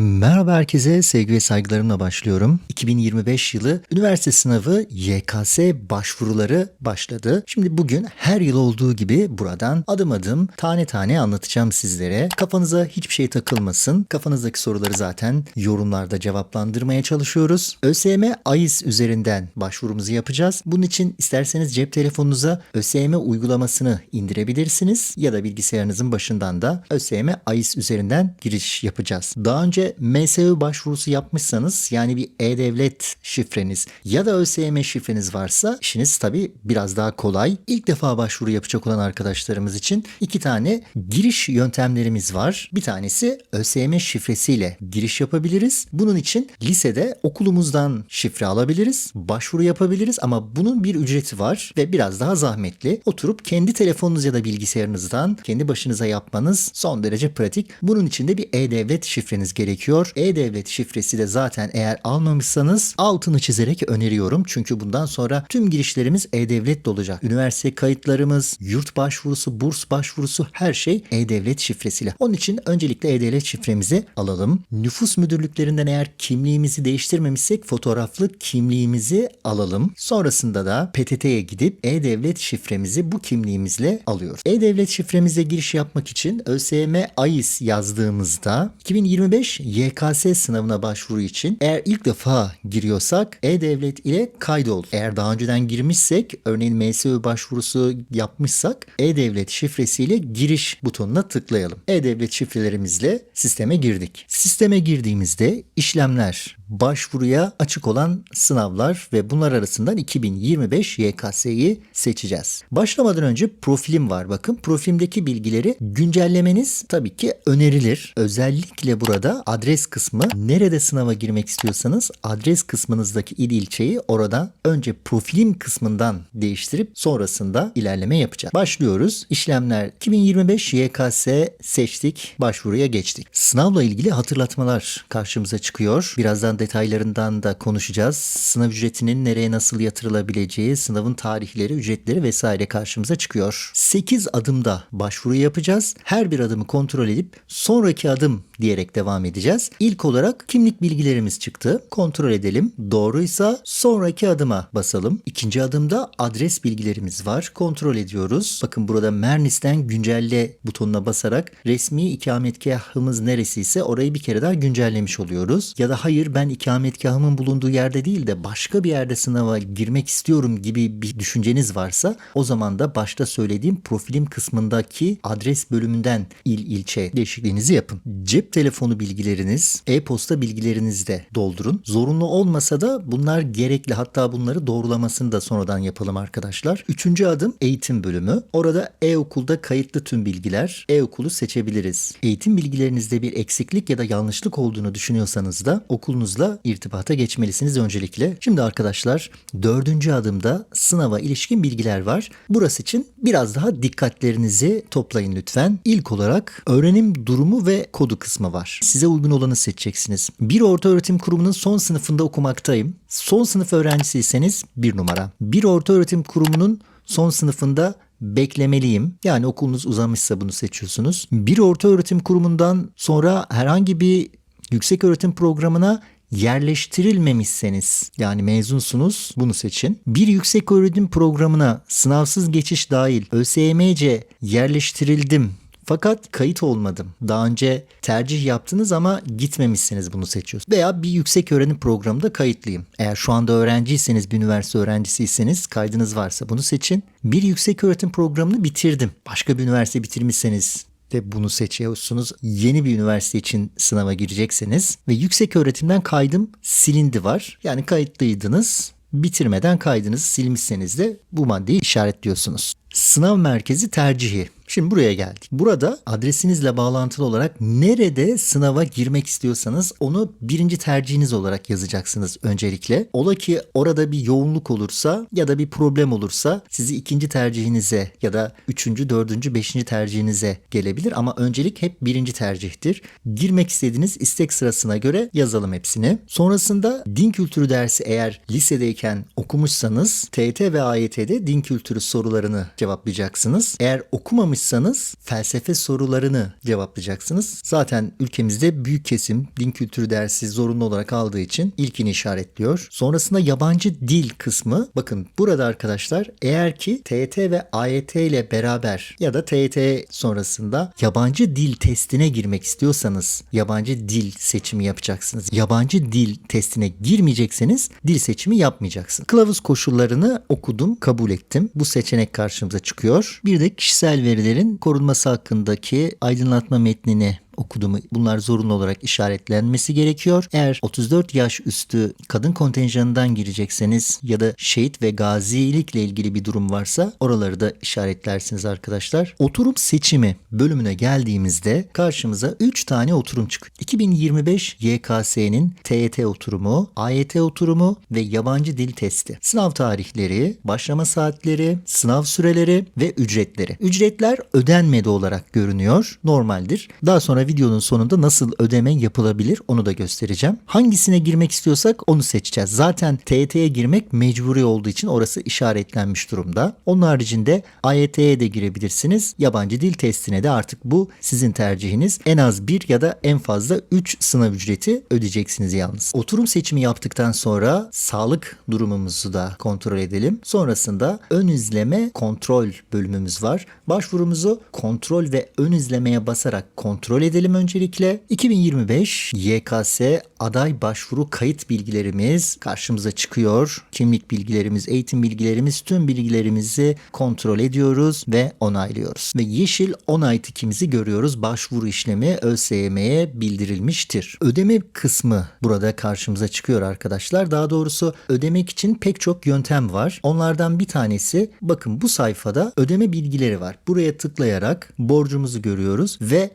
Merhaba herkese, sevgi ve saygılarımla başlıyorum. 2025 yılı üniversite sınavı YKS başvuruları başladı. Şimdi bugün her yıl olduğu gibi buradan adım adım tane tane anlatacağım sizlere. Kafanıza hiçbir şey takılmasın. Kafanızdaki soruları zaten yorumlarda cevaplandırmaya çalışıyoruz. ÖSYM AIS üzerinden başvurumuzu yapacağız. Bunun için isterseniz cep telefonunuza ÖSYM uygulamasını indirebilirsiniz ya da bilgisayarınızın başından da ÖSYM AIS üzerinden giriş yapacağız. Daha önce MSÖ başvurusu yapmışsanız yani bir e-devlet şifreniz ya da ÖSYM şifreniz varsa işiniz tabii biraz daha kolay. İlk defa başvuru yapacak olan arkadaşlarımız için iki tane giriş yöntemlerimiz var. Bir tanesi ÖSYM şifresiyle giriş yapabiliriz. Bunun için lisede okulumuzdan şifre alabiliriz. Başvuru yapabiliriz ama bunun bir ücreti var ve biraz daha zahmetli. Oturup kendi telefonunuz ya da bilgisayarınızdan kendi başınıza yapmanız son derece pratik. Bunun için de bir e-devlet şifreniz gerekiyor. E-devlet şifresi de zaten eğer almamışsanız altını çizerek öneriyorum. Çünkü bundan sonra tüm girişlerimiz e-devletle olacak. Üniversite kayıtlarımız, yurt başvurusu, burs başvurusu her şey e-devlet şifresiyle. Onun için öncelikle e-devlet şifremizi alalım. Nüfus müdürlüklerinden eğer kimliğimizi değiştirmemişsek fotoğraflı kimliğimizi alalım. Sonrasında da PTT'ye gidip e-devlet şifremizi bu kimliğimizle alıyoruz. E-devlet şifremize giriş yapmak için ÖSYM AIS yazdığımızda 2025 YKS sınavına başvuru için eğer ilk defa giriyorsak e-devlet ile kaydol. Eğer daha önceden girmişsek örneğin MSÖ başvurusu yapmışsak e-devlet şifresiyle giriş butonuna tıklayalım. E-devlet şifrelerimizle sisteme girdik. Sisteme girdiğimizde işlemler, başvuruya açık olan sınavlar ve bunlar arasından 2025 YKS'yi seçeceğiz. Başlamadan önce profilim var. Bakın profilimdeki bilgileri güncellemeniz tabii ki önerilir. Özellikle burada adres kısmı nerede sınava girmek istiyorsanız adres kısmınızdaki il ilçeyi orada önce profilim kısmından değiştirip sonrasında ilerleme yapacağız. Başlıyoruz. İşlemler 2025 YKS seçtik. Başvuruya geçtik. Sınavla ilgili hatırlatmalar karşımıza çıkıyor. Birazdan detaylarından da konuşacağız. Sınav ücretinin nereye nasıl yatırılabileceği, sınavın tarihleri, ücretleri vesaire karşımıza çıkıyor. 8 adımda başvuru yapacağız. Her bir adımı kontrol edip sonraki adım diyerek devam edeceğiz. İlk olarak kimlik bilgilerimiz çıktı. Kontrol edelim. Doğruysa sonraki adıma basalım. İkinci adımda adres bilgilerimiz var. Kontrol ediyoruz. Bakın burada Mernis'ten güncelle butonuna basarak resmi ikametgahımız neresiyse orayı bir kere daha güncellemiş oluyoruz. Ya da hayır ben ikametgahımın bulunduğu yerde değil de başka bir yerde sınava girmek istiyorum gibi bir düşünceniz varsa o zaman da başta söylediğim profilim kısmındaki adres bölümünden il ilçe değişikliğinizi yapın. Cep telefonu bilgileriniz, e-posta bilgilerinizi de doldurun. Zorunlu olmasa da bunlar gerekli. Hatta bunları doğrulamasını da sonradan yapalım arkadaşlar. Üçüncü adım eğitim bölümü. Orada e-okulda kayıtlı tüm bilgiler. E-okulu seçebiliriz. Eğitim bilgilerinizde bir eksiklik ya da yanlışlık olduğunu düşünüyorsanız da okulunuzla irtibata geçmelisiniz öncelikle. Şimdi arkadaşlar dördüncü adımda sınava ilişkin bilgiler var. Burası için biraz daha dikkatlerinizi toplayın lütfen. İlk olarak öğrenim durumu ve kodu kısmı var. Size uygun olanı seçeceksiniz. Bir orta öğretim kurumunun son sınıfında okumaktayım. Son sınıf öğrencisiyseniz bir numara. Bir orta öğretim kurumunun son sınıfında beklemeliyim. Yani okulunuz uzamışsa bunu seçiyorsunuz. Bir orta öğretim kurumundan sonra herhangi bir yüksek öğretim programına yerleştirilmemişseniz yani mezunsunuz bunu seçin. Bir yüksek öğretim programına sınavsız geçiş dahil ÖSYM'ce yerleştirildim fakat kayıt olmadım. Daha önce tercih yaptınız ama gitmemişsiniz bunu seçiyorsunuz. Veya bir yüksek öğrenim programında kayıtlıyım. Eğer şu anda öğrenciyseniz, bir üniversite öğrencisiyseniz kaydınız varsa bunu seçin. Bir yüksek öğretim programını bitirdim. Başka bir üniversite bitirmişseniz de bunu seçiyorsunuz. Yeni bir üniversite için sınava girecekseniz ve yüksek öğretimden kaydım silindi var. Yani kayıtlıydınız bitirmeden kaydınızı silmişseniz de bu maddeyi işaretliyorsunuz. Sınav merkezi tercihi. Şimdi buraya geldik. Burada adresinizle bağlantılı olarak nerede sınava girmek istiyorsanız onu birinci tercihiniz olarak yazacaksınız öncelikle. Ola ki orada bir yoğunluk olursa ya da bir problem olursa sizi ikinci tercihinize ya da üçüncü, dördüncü, beşinci tercihinize gelebilir ama öncelik hep birinci tercihtir. Girmek istediğiniz istek sırasına göre yazalım hepsini. Sonrasında din kültürü dersi eğer lisedeyken okumuşsanız TET ve AYT'de din kültürü sorularını cevaplayacaksınız. Eğer okumamış okumamışsanız felsefe sorularını cevaplayacaksınız. Zaten ülkemizde büyük kesim din kültürü dersi zorunlu olarak aldığı için ilkini işaretliyor. Sonrasında yabancı dil kısmı. Bakın burada arkadaşlar eğer ki TYT ve AYT ile beraber ya da TYT sonrasında yabancı dil testine girmek istiyorsanız yabancı dil seçimi yapacaksınız. Yabancı dil testine girmeyecekseniz dil seçimi yapmayacaksınız. Kılavuz koşullarını okudum, kabul ettim. Bu seçenek karşımıza çıkıyor. Bir de kişisel verilerin korunması hakkındaki aydınlatma metnini okuduğumu bunlar zorunlu olarak işaretlenmesi gerekiyor. Eğer 34 yaş üstü kadın kontenjanından girecekseniz ya da şehit ve gazilikle ilgili bir durum varsa oraları da işaretlersiniz arkadaşlar. Oturum seçimi bölümüne geldiğimizde karşımıza 3 tane oturum çıkıyor. 2025 YKS'nin TYT oturumu, AYT oturumu ve yabancı dil testi. Sınav tarihleri, başlama saatleri, sınav süreleri ve ücretleri. Ücretler ödenmedi olarak görünüyor. Normaldir. Daha sonra videonun sonunda nasıl ödeme yapılabilir onu da göstereceğim. Hangisine girmek istiyorsak onu seçeceğiz. Zaten TYT'ye girmek mecburi olduğu için orası işaretlenmiş durumda. Onun haricinde AYT'ye de girebilirsiniz. Yabancı dil testine de artık bu sizin tercihiniz. En az bir ya da en fazla 3 sınav ücreti ödeyeceksiniz yalnız. Oturum seçimi yaptıktan sonra sağlık durumumuzu da kontrol edelim. Sonrasında ön izleme kontrol bölümümüz var. Başvurumuzu kontrol ve ön izlemeye basarak kontrol edelim öncelikle. 2025 YKS aday başvuru kayıt bilgilerimiz karşımıza çıkıyor. Kimlik bilgilerimiz, eğitim bilgilerimiz, tüm bilgilerimizi kontrol ediyoruz ve onaylıyoruz. Ve yeşil onay tikimizi görüyoruz. Başvuru işlemi ÖSYM'ye bildirilmiştir. Ödeme kısmı burada karşımıza çıkıyor arkadaşlar. Daha doğrusu ödemek için pek çok yöntem var. Onlardan bir tanesi bakın bu sayfada ödeme bilgileri var. Buraya tıklayarak borcumuzu görüyoruz ve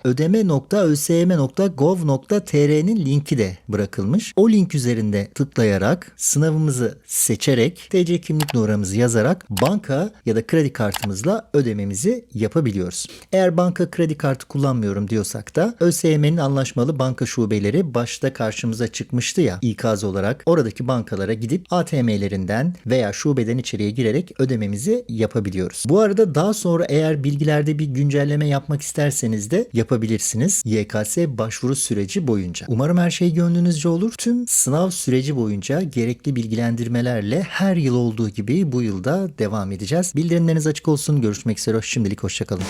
ödeme.ösym.gov.tr'nin linki de bırakılmış. O link üzerinde tıklayarak sınavımızı seçerek TC kimlik numaramızı yazarak banka ya da kredi kartımızla ödememizi yapabiliyoruz. Eğer banka kredi kartı kullanmıyorum diyorsak da ÖSYM'nin anlaşmalı banka şubeleri başta karşımıza çıkmıştı ya ikaz olarak oradaki bankalara gidip ATM'lerinden veya şubeden içeriye girerek ödememizi yapabiliyoruz. Bu arada daha sonra eğer bilgilerde bir güncelleme yapmak isterseniz de yapabilirsiniz. YKS başvuru süreci boyunca. Umarım her şey gönlünüzce olur. Tüm sınav süreci boyunca gerekli bilgilendirmelerle her yıl olduğu gibi bu yılda devam edeceğiz. Bildirimleriniz açık olsun. Görüşmek üzere. Şimdilik hoşçakalın.